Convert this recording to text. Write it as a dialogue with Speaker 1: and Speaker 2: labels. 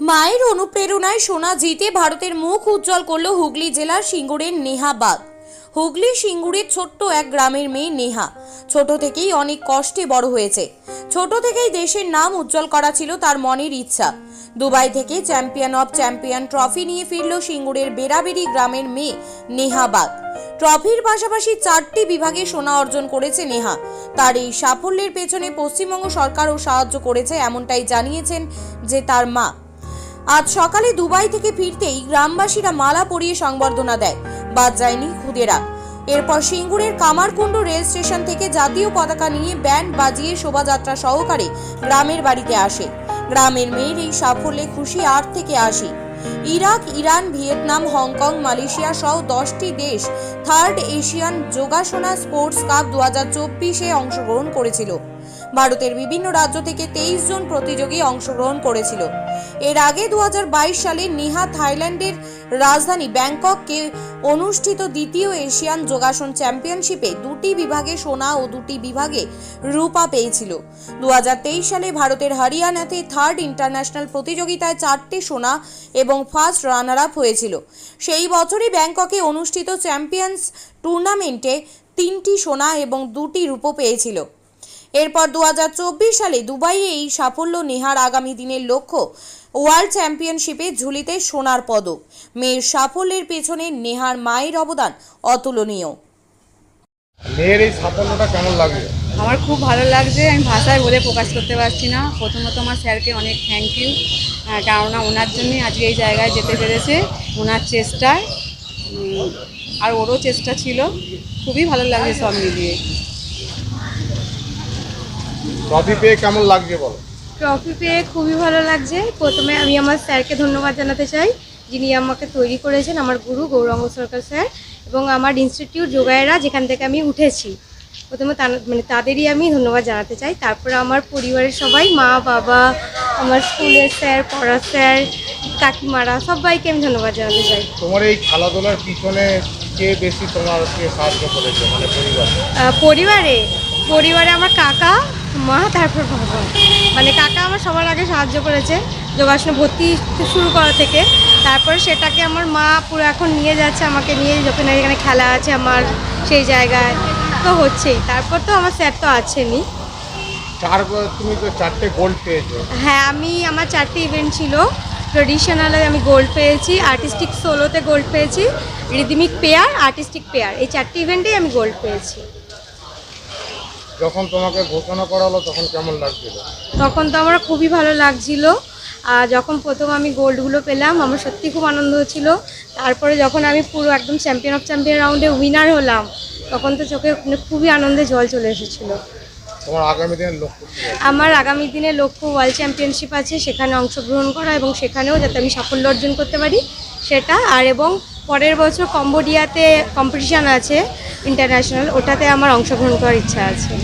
Speaker 1: মায়ের অনুপ্রেরণায় সোনা জিতে ভারতের মুখ উজ্জ্বল করল হুগলি জেলার সিঙ্গুরের নেহা বাগ। হুগলি সিঙ্গুরের ছোট্ট এক গ্রামের মেয়ে নেহা। ছোট থেকেই অনেক কষ্টে বড় হয়েছে। ছোট থেকেই দেশের নাম উজ্জ্বল করা ছিল তার মনের ইচ্ছা। দুবাই থেকে চ্যাম্পিয়ন অফ চ্যাম্পিয়ন ট্রফি নিয়ে ফিরল সিঙ্গুরের বেরাবেরি গ্রামের মেয়ে নেহা বাগ। ট্রফির পাশাপাশি চারটি বিভাগে সোনা অর্জন করেছে নেহা। তার এই সাফল্যের পেছনে পশ্চিমবঙ্গ সরকারও সাহায্য করেছে, এমনটাই জানিয়েছেন যে তার মা। আজ সকালে দুবাই থেকে ফিরতেই গ্রামবাসীরা মালা পরিয়ে সংবর্ধনা দেয়। বাদ যায়নি খুদেরা। এরপর সিঙ্গুরের কামারকুণ্ড রেল স্টেশন থেকে জাতীয় পতাকা নিয়ে ব্যান্ড বাজিয়ে শোভাযাত্রা সহকারে গ্রামের বাড়িতে আসে। গ্রামের মেয়ের এই সাফল্যে খুশি আট থেকে আসি Iraq, Iran, Vietnam, Hong Kong, Malaysia সহ দশটি দেশ third Asian yogasana sports cup দু হাজার চব্বিশে অংশগ্রহণ করেছিল। ভারতের বিভিন্ন রাজ্য থেকে তেইশ জন প্রতিযোগী অংশগ্রহণ করেছিল। এর আগে দু হাজার বাইশ সালে নিহা থাইল্যান্ডের রাজধানী ব্যাংককে অনুষ্ঠিত দ্বিতীয় এশিয়ান যোগাসন চ্যাম্পিয়নশিপে দুটি বিভাগে সোনা ও দুটি বিভাগে রূপা পেয়েছিল। দু হাজার তেইশ সালে ভারতের হরিয়ানাতে থার্ড ইন্টারন্যাশনাল প্রতিযোগিতায় চারটি সোনা এবং ফার্স্ট রানার আপ হয়েছিল। সেই বছরই ব্যাংককে অনুষ্ঠিত চ্যাম্পিয়ন্স টুর্নামেন্টে তিনটি সোনা এবং দুটি রূপো পেয়েছিল। এরপর দু হাজার চব্বিশ সালে দুবাইয়ে এই সাফল্য নেহার আগামী দিনের লক্ষ্য ওয়ার্ল্ড চ্যাম্পিয়নশিপে ঝুলিতে সোনার পদক। মেয়ের সাফল্যের পেছনে নেহার মায়ের অবদান অতুলনীয়।
Speaker 2: মেয়ের এই সাফল্যটা কেমন
Speaker 3: আমার খুব ভালো লাগছে আমি ভাষায় বলে প্রকাশ করতে পারছি না। প্রথমত আমার স্যারকে অনেক থ্যাংক ইউ কেননা ওনার জন্যই আজকে এই জায়গায় যেতে পেরেছে। ওনার চেষ্টায় আর ওরও চেষ্টা ছিল। খুবই ভালো লাগছে সব মিলিয়ে।
Speaker 2: ট্রফি পেয়ে কেমন লাগছে বলো?
Speaker 4: ট্রফি পেয়ে খুবই ভালো লাগছে। প্রথমে আমি আমার স্যারকে ধন্যবাদ জানাতে চাই যিনি আমাকে তৈরি করেছেন আমার গুরু গৌরাঙ্গ সরকার স্যার এবং আমার ইনস্টিটিউট যোগায়েরা যেখান থেকে আমি উঠেছি। প্রথমে মানে তাদেরই আমি ধন্যবাদ জানাতে চাই। তারপরে আমার পরিবারের সবাই মা বাবা আমার স্কুলের স্যার পড়া স্যার কাকিমারা সবাইকে আমি ধন্যবাদ জানাতে চাই।
Speaker 2: তোমার এই খেলাধুলার পিছনে কে বেশি তোমাকে সাহায্য করেছে মানে পরিবার?
Speaker 4: পরিবারে পরিবারে আমার কাকা মা তারপর বাবা মানে কাকা আমার সবার আগে সাহায্য করেছে যোগাসনে ভর্তি শুরু করা থেকে। তারপরে সেটাকে আমার মা পুরো এখন নিয়ে যাচ্ছে আমাকে নিয়ে যখন এখানে খেলা আছে আমার সেই জায়গায়। তো হচ্ছেই। তারপর তো আমার স্যার তো আছেনই।
Speaker 2: চার তুমি তো চারটে গোল্ড পেয়েছ।
Speaker 4: হ্যাঁ আমি আমার চারটি ইভেন্ট ছিল। ট্রেডিশনালে আমি গোল্ড পেয়েছি আর্টিস্টিক সোলোতে গোল্ড পেয়েছি রিদমিক পেয়ার আর্টিস্টিক পেয়ার এই চারটি ইভেন্টেই আমি গোল্ড পেয়েছি।
Speaker 2: যখন তোমাকে ঘোষণা করা হলো তখন কেমন লাগছিল?
Speaker 4: তখন তো আমার খুবই ভালো লাগছিল। আর যখন প্রথম আমি গোল্ডগুলো পেলাম আমার সত্যি খুব আনন্দ হচ্ছিল। তারপরে যখন আমি পুরো একদম চ্যাম্পিয়ন অফ চ্যাম্পিয়ন রাউন্ডে উইনার হলাম তখন তো চোখে মানে খুবই আনন্দে জল চলে এসেছিল।
Speaker 2: তোমার আগামী দিনের লক্ষ্য
Speaker 4: আমার আগামী দিনে লক্ষ্য ওয়ার্ল্ড চ্যাম্পিয়নশিপ আছে সেখানে অংশগ্রহণ করা এবং সেখানেও যাতে আমি সাফল্য অর্জন করতে পারি সেটা। আর এবং পরের বছর কম্বোডিয়াতে কম্পিটিশান আছে ইন্টারন্যাশনাল ওটাতে আমার অংশগ্রহণ করার ইচ্ছা আছে।